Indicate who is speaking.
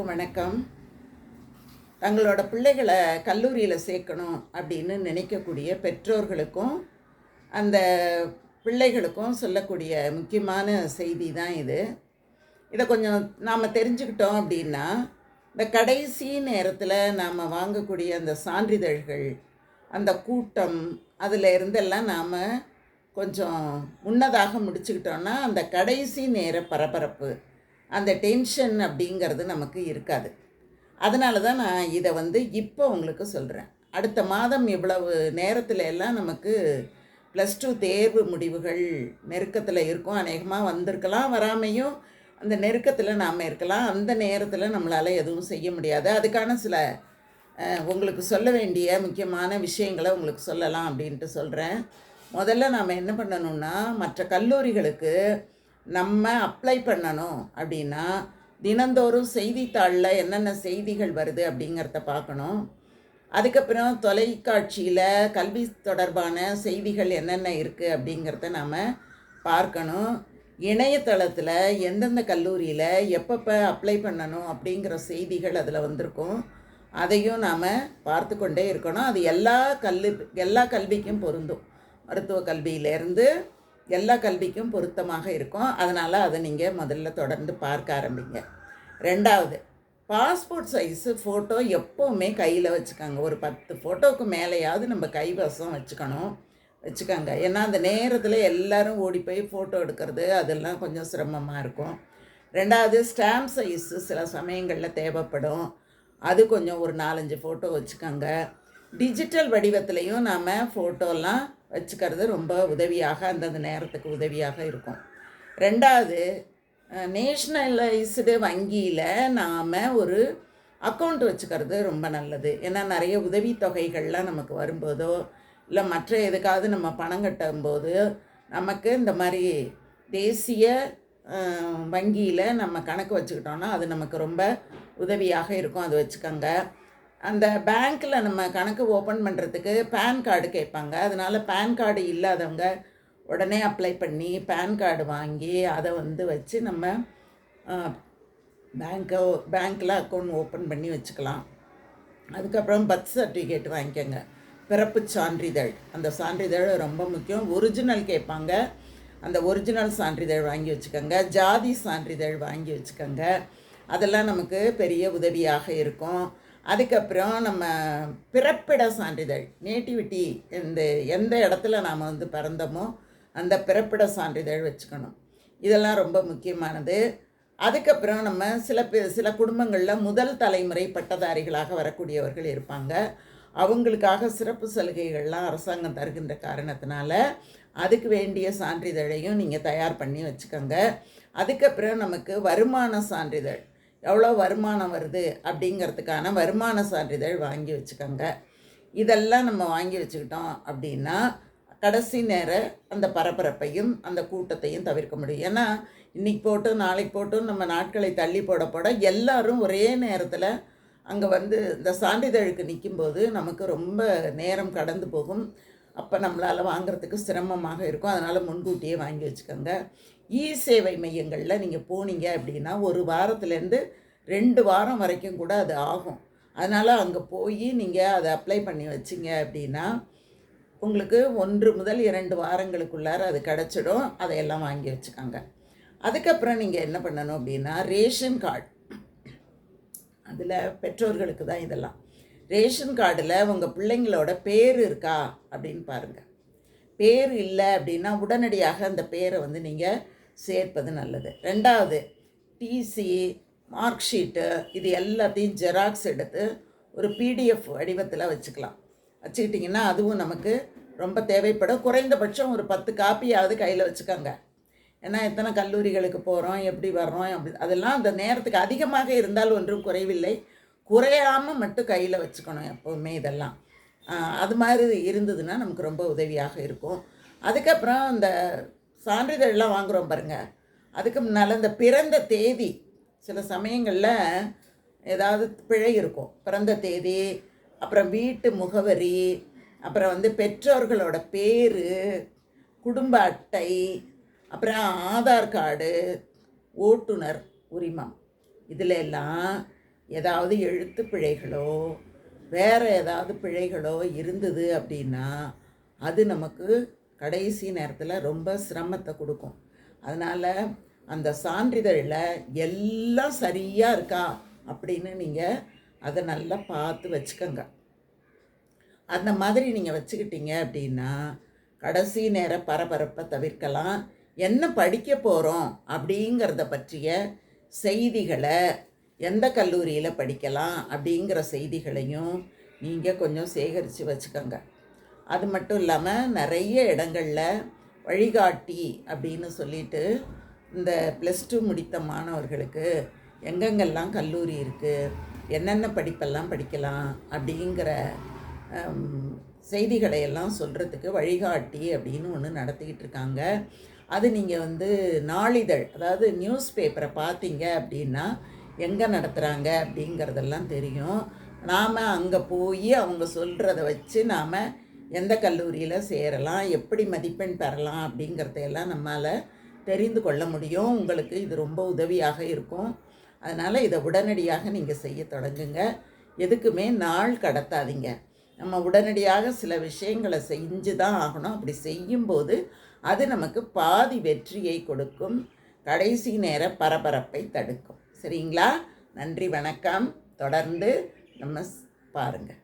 Speaker 1: வணக்கம். தங்களோட பிள்ளைகளை கல்லூரியில் சேர்க்கணும் அப்படின்னு நினைக்கக்கூடிய பெற்றோர்களுக்கும் அந்த பிள்ளைகளுக்கும் சொல்லக்கூடிய முக்கியமான செய்தி தான் இது. இதை கொஞ்சம் நாம் தெரிஞ்சுக்கிட்டோம் அப்படின்னா இந்த கடைசி நேரத்தில் நாம் வாங்கக்கூடிய அந்த சான்றிதழ்கள் அந்த கூட்டம் அதில் இருந்தெல்லாம் நாம் கொஞ்சம் முன்னதாக முடிச்சுக்கிட்டோன்னா அந்த கடைசி நேர பரபரப்பு அந்த டென்ஷன் அப்படிங்கிறது நமக்கு இருக்காது. அதனால தான் நான் இதை வந்து இப்போ உங்களுக்கு சொல்கிறேன் அடுத்த மாதம் இவ்வளவு நேரத்தில் எல்லாம் நமக்கு ப்ளஸ் டூ தேர்வு முடிவுகள் நெருக்கத்தில் இருக்கும். அநேகமாக வந்திருக்கலாம் வராமையும் அந்த நெருக்கத்தில் நாம் இருக்கலாம். அந்த நேரத்தில் நம்மளால் எதுவும் செய்ய முடியாது. அதுக்கான சில உங்களுக்கு சொல்ல வேண்டிய முக்கியமான விஷயங்களை உங்களுக்கு சொல்லலாம் அப்படின்ட்டு சொல்கிறேன் முதல்ல நாம் என்ன பண்ணணும்னா மற்ற கல்லூரிகளுக்கு நம்ம அப்ளை பண்ணணும் அப்படின்னா தினந்தோறும் செய்தித்தாளில் என்னென்ன செய்திகள் வருது அப்படிங்கிறத பார்க்கணும். அதுக்கப்புறம் தொலைக்காட்சியில் கல்வி தொடர்பான செய்திகள் என்னென்ன இருக்குது அப்படிங்கிறத நாம் பார்க்கணும். இணையதளத்தில் எந்தெந்த கல்லூரியில் எப்பப்போ அப்ளை பண்ணணும் அப்படிங்கிற செய்திகள் அதில் வந்திருக்கும். அதையும் நாம் பார்த்து கொண்டே இருக்கணும். அது எல்லா கல்வி எல்லா கல்விக்கும் பொருந்தும். மருத்துவ கல்வியிலேருந்து எல்லா கல்விக்கும் பொருத்தமாக இருக்கும். அதனால் அதை நீங்கள் முதல்ல தொடர்ந்து பார்க்க ஆரம்பிங்க. ரெண்டாவது பாஸ்போர்ட் சைஸு ஃபோட்டோ எப்போவுமே கையில் வச்சுக்கோங்க. ஒரு பத்து ஃபோட்டோவுக்கு மேலேயாவது நம்ம கைவசம் வச்சுக்கணும். வச்சுக்கோங்க. ஏன்னா அந்த நேரத்தில் எல்லாரும் ஓடி போய் ஃபோட்டோ எடுக்கிறது அதெல்லாம் கொஞ்சம் சிரமமாக இருக்கும். ரெண்டாவது ஸ்டாம்ப் சைஸு சில சமயங்களில் தேவைப்படும். அது கொஞ்சம் ஒரு நாலஞ்சு ஃபோட்டோ வச்சுக்கோங்க. டிஜிட்டல் வடிவத்துலேயும் நாம் ஃபோட்டோலாம் வச்சுக்கிறது ரொம்ப உதவியாக அந்தந்த நேரத்துக்கு உதவியாக இருக்கும். ரெண்டாவது நேஷ்னலைஸ்டு வங்கியில் நாம் ஒரு அக்கௌண்ட் வச்சுக்கிறது ரொம்ப நல்லது. ஏன்னா நிறைய உதவித்தொகைகள்லாம் நமக்கு வரும்போதோ இல்லை மற்ற எதுக்காவது நம்ம பணம் கட்டும்போது நமக்கு இந்த மாதிரி தேசிய வங்கியில் நம்ம கணக்கு வச்சுக்கிட்டோன்னா அது நமக்கு ரொம்ப உதவியாக இருக்கும். அது வச்சுக்கோங்க. அந்த பேங்க்கில் நம்ம கணக்கு ஓப்பன் பண்ணுறதுக்கு பேன் கார்டு கேட்பாங்க. அதனால் பேன் கார்டு இல்லாதவங்க உடனே அப்ளை பண்ணி பேன் கார்டு வாங்கி அதை வந்து வச்சு நம்ம பேங்க்கை பேங்க்கில் அக்கௌண்ட் ஓப்பன் பண்ணி வச்சுக்கலாம். அதுக்கப்புறம் பர்த் சர்டிஃபிகேட் வாங்கிக்கோங்க. பிறப்பு சான்றிதழ். அந்த சான்றிதழ் ரொம்ப முக்கியம். ஒரிஜினல் கேட்பாங்க. அந்த ஒரிஜினல் சான்றிதழ் வாங்கி வச்சுக்கோங்க. ஜாதி சான்றிதழ் வாங்கி வச்சுக்கோங்க. அதெல்லாம் நமக்கு பெரிய உதவியாக இருக்கும். அதுக்கப்புறம் நம்ம பிறப்பிட சான்றிதழ் நேட்டிவிட்டி இந்த எந்த இடத்துல நாம் வந்து பிறந்தோமோ அந்த பிறப்பிட சான்றிதழ் வச்சுக்கணும். இதெல்லாம் ரொம்ப முக்கியமானது. அதுக்கப்புறம் நம்ம சில பே சில குடும்பங்களில் முதல் தலைமுறை பட்டதாரிகளாக வரக்கூடியவர்கள் இருப்பாங்க. அவங்களுக்காக சிறப்பு சலுகைகள்லாம் அரசாங்கம் தருகின்ற காரணத்தினால அதுக்கு வேண்டிய சான்றிதழையும் நீங்கள் தயார் பண்ணி வச்சுக்கோங்க. அதுக்கப்புறம் நமக்கு வருமான சான்றிதழ் எவ்வளோ வருமானம் வருது அப்படிங்கிறதுக்கான வருமான சான்றிதழ் வாங்கி வச்சுக்கோங்க. இதெல்லாம் நம்ம வாங்கி வச்சுக்கிட்டோம் அப்படின்னா கடைசி நேர அந்த பரபரப்பையும் அந்த கூட்டத்தையும் தவிர்க்க முடியும். ஏன்னா இன்னைக்கு போட்டும் நாளைக்கு போட்டும் நம்ம நாட்களை தள்ளி போட போட எல்லாரும் ஒரே நேரத்தில் அங்கே வந்து இந்த சான்றிதழுக்கு நிற்கும்போது நமக்கு ரொம்ப நேரம் கடந்து போகும். அப்போ நம்மளால் வாங்குறதுக்கு சிரமமாக இருக்கும். அதனால் முன்கூட்டியே வாங்கி வச்சுக்கோங்க. இ சேவை மையங்களில் நீங்கள் போனீங்க அப்படின்னா ஒரு வாரத்துலேருந்து ரெண்டு வாரம் வரைக்கும் கூட அது ஆகும். அதனால் அங்கே போய் நீங்கள் அதை அப்ளை பண்ணி வச்சிங்க அப்படின்னா உங்களுக்கு ஒன்று முதல் இரண்டு வாரங்களுக்குள்ளார அது கிடச்சிடும். அதையெல்லாம் வாங்கி வச்சுக்காங்க. அதுக்கப்புறம் நீங்கள் என்ன பண்ணணும் அப்படின்னா ரேஷன் கார்டு. அதில் பெற்றோர்களுக்கு தான் இதெல்லாம். ரேஷன் கார்டில் உங்கள் பிள்ளைங்களோட பேர் இருக்கா அப்படின்னு பாருங்கள் பேர் இல்லை அப்படின்னா உடனடியாக அந்த பேரை வந்து நீங்கள் சேர்ப்பது நல்லது. ரெண்டாவது டிசி மார்க் ஷீட்டு இது எல்லாத்தையும் ஜெராக்ஸ் எடுத்து ஒரு பிடிஎஃப் வடிவத்தில் வச்சுக்கலாம். வச்சுக்கிட்டிங்கன்னா அதுவும் நமக்கு ரொம்ப தேவைப்படும். குறைந்தபட்சம் ஒரு பத்து காப்பியாவது கையில் வச்சுக்கோங்க. ஏன்னா எத்தனை கல்லூரிகளுக்கு போகிறோம் எப்படி வர்றோம் அப்படி அதெல்லாம் அந்த நேரத்துக்கு அதிகமாக இருந்தால் ஒன்றும் குறைவில்லை. குறையாமல் மட்டும் கையில் வச்சுக்கணும் எப்போவுமே இதெல்லாம். அது மாதிரி இருந்ததுன்னா நமக்கு ரொம்ப உதவியாக இருக்கும். அதுக்கப்புறம் இந்த சான்றிதழ்லாம் வாங்குகிறோம் பாருங்கள் அதுக்கு முன்னால் இந்த பிறந்த தேதி சில சமயங்களில் ஏதாவது பிழை இருக்கும். பிறந்த தேதி அப்புறம் வீட்டு முகவரி அப்புறம் வந்து பெற்றோர்களோட பேர் குடும்ப அட்டை அப்புறம் ஆதார் கார்டு ஓட்டுநர் உரிமம். இதில் எல்லாம் ஏதாவது எழுத்து பிழைகளோ வேறு ஏதாவது பிழைகளோ இருந்தது அப்படின்னா அது நமக்கு கடைசி நேரத்தில் ரொம்ப சிரமத்தை கொடுக்கும். அதனால் அந்த சான்றிதழில் எல்லாம் சரியாக இருக்கா அப்படின்னு நீங்கள் அதை நல்லா பார்த்து வச்சுக்கோங்க. அந்த மாதிரி நீங்கள் வச்சுக்கிட்டீங்க அப்படின்னா கடைசி நேர பரபரப்பை தவிர்க்கலாம். என்ன படிக்க போகிறோம் அப்படிங்கிறத பற்றிய செய்திகளை எந்த கல்லூரியில் படிக்கலாம் அப்படிங்கிற செய்திகளையும் நீங்கள் கொஞ்சம் சேகரித்து வச்சுக்கோங்க. அது மட்டும் இல்லாமல் நிறைய இடங்களில் வழிகாட்டி அப்படின்னு சொல்லிட்டு இந்த ப்ளஸ் டூ முடித்த மாணவர்களுக்கு எங்கெங்கெல்லாம் கல்லூரி இருக்குது என்னென்ன படிப்பெல்லாம் படிக்கலாம் அப்படிங்கிற செய்திகளை எல்லாம் சொல்கிறதுக்கு வழிகாட்டி அப்படின்னு ஒன்று நடத்திக்கிட்டு இருக்காங்க. அது நீங்கள் வந்து நாளிதழ் அதாவது நியூஸ் பேப்பரை பார்த்தீங்க அப்படின்னா எங்கே நடத்துகிறாங்க அப்படிங்கிறதெல்லாம் தெரியும். நாம் அங்கே போய் அவங்க சொல்கிறத வச்சு நாம் எந்த கல்லூரியில் சேரலாம் எப்படி மதிப்பெண் பெறலாம் அப்படிங்கிறதையெல்லாம் நம்மால் தெரிந்து கொள்ள முடியும். உங்களுக்கு இது ரொம்ப உதவியாக இருக்கும். அதனால் இதை உடனடியாக நீங்கள் செய்ய தொடங்குங்க. எதுக்குமே நாள் கடத்தாதீங்க. நம்ம உடனடியாக சில விஷயங்களை செஞ்சு தான் ஆகணும். அப்படி செய்யும்போது அது நமக்கு பாதி வெற்றியை கொடுக்கும். கடைசி நேர பரபரப்பை தடுக்கும். சரிங்களா? நன்றி வணக்கம். தொடர்ந்து நம்ம பாருங்கள்